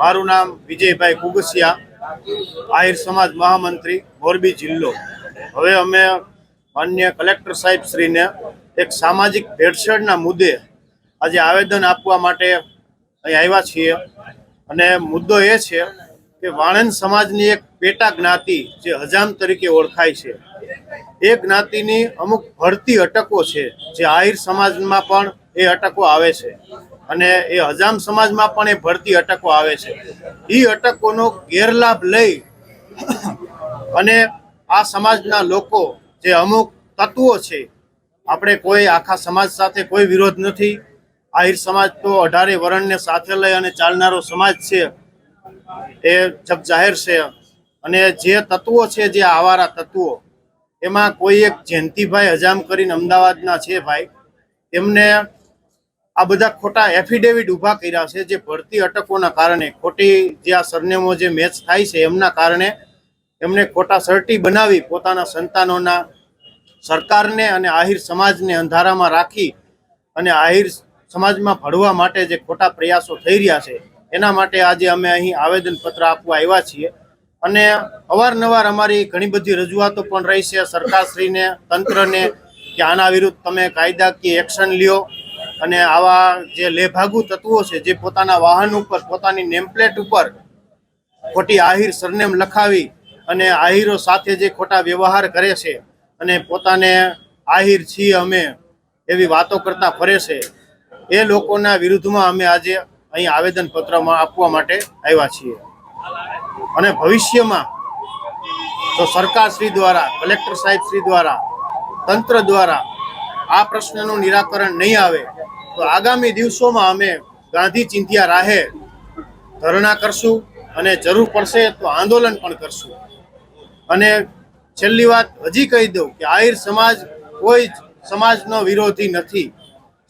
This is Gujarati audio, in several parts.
મારું નામ વિજયભાઈ કુગસિયા, આહિર સમાજ મહામંત્રી, મોરબી જિલ્લો. હવે અમે માન્ય કલેક્ટર સાહેબ શ્રીને એક સામાજિક ભેળસેળના મુદ્દે આજે આવેદન આપવા માટે અહીં આવ્યા છીએ. અને મુદ્દો એ છે કે વાણંદ સમાજની એક પેટા જ્ઞાતિ જે હજામ તરીકે ઓળખાય છે. એ જ્ઞાતિની અમુક ભરતી અટકો છે, જે આહિર સમાજમાં પણ એ અટકો આવે છે. અને એ હજામ સમાજમાં પણ એ ભરતી અટકો આવે છે. એ અટકોનો ગેરલાભ લઈ અને આ સમાજના લોકો જે અમુક તત્વો છે, આપણે કોઈ આખા સમાજ સાથે કોઈ વિરોધ નથી. આહિર સમાજ તો અઢારે વરણને સાથે લઈ અને ચાલનારો સમાજ છે. એ જબ જાહેર છે. અને જે તત્વો છે, જે આવારા તત્વો, એમાં કોઈ એક જયંતિભાઈ હજામ કરીને અમદાવાદના છે ભાઈ. એમને આ બધા ખોટા એફિડેવિટ ઊભા કર્યા છે જે ભરતી અટકોના કારણે, ખોટી જે આ સરનેમો જે મેચ થાય છે એમના કારણે એમને ખોટા સર્ટી બનાવી પોતાના સંતાનોના સરકારને અને આહિર સમાજને અંધારામાં રાખી અને આહિર સમાજમાં ભળવા માટે જે ખોટા પ્રયાસો થઈ રહ્યા છે, એના માટે આજે અમે અહીં આવેદનપત્ર આપવા આવ્યા છીએ. અને અવારનવાર અમારી ઘણી બધી રજૂઆતો પણ રહી છે સરકારશ્રીને, તંત્રને કે આના વિરુદ્ધ તમે કાયદાકીય એક્શન લ્યો. અને આવા જે લેભાગુ તત્વો છે, જે પોતાના વાહન ઉપર, પોતાની નેમપ્લેટ ઉપર ખોટી આહિર, સરનેમ લખાવી અને આહિરો સાથે જે ખોટા વ્યવહાર કરે છે અને પોતાને આહિર છીએ અમે એવી વાતો કરતા ફરે છે, એ લોકોના વિરુદ્ધમાં અમે આજે અહીં આવેદનપત્રમાં આપવા માટે આવ્યા છીએ. અને ભવિષ્યમાં જો સરકાર શ્રી દ્વારા, કલેક્ટર સાહેબ શ્રી દ્વારા, તંત્ર દ્વારા આ પ્રશ્નનું નિરાકરણ નહીં આવે તો આગામી દિવસોમાં અમે ગાંધી ચિંધ્યા રાહે ધરણા કરશું અને જરૂર પડશે તો આંદોલન પણ કરશું. અને છેલ્લી વાત હજી કહી દઉં કે આહિર સમાજ કોઈ જ સમાજનો વિરોધી નથી.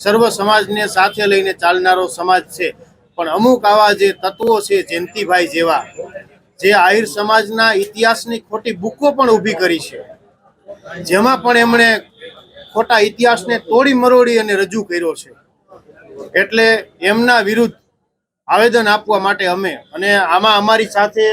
સર્વ સમાજને સાથે લઈને ચાલનારો સમાજ છે. પણ અમુક આવા જે તત્વો છે, જયંતિભાઈ જેવા, જે આહિર સમાજના ઇતિહાસની ખોટી બુકો પણ ઊભી કરી છે. જેમાં પણ એમણે ખોટા ઇતિહાસને તોડી મરોડી અને રજૂ કર્યો છે. એટલે એમના વિરુદ્ધ આવેદન આપવા માટે અમે અને આમાં અમારી સાથે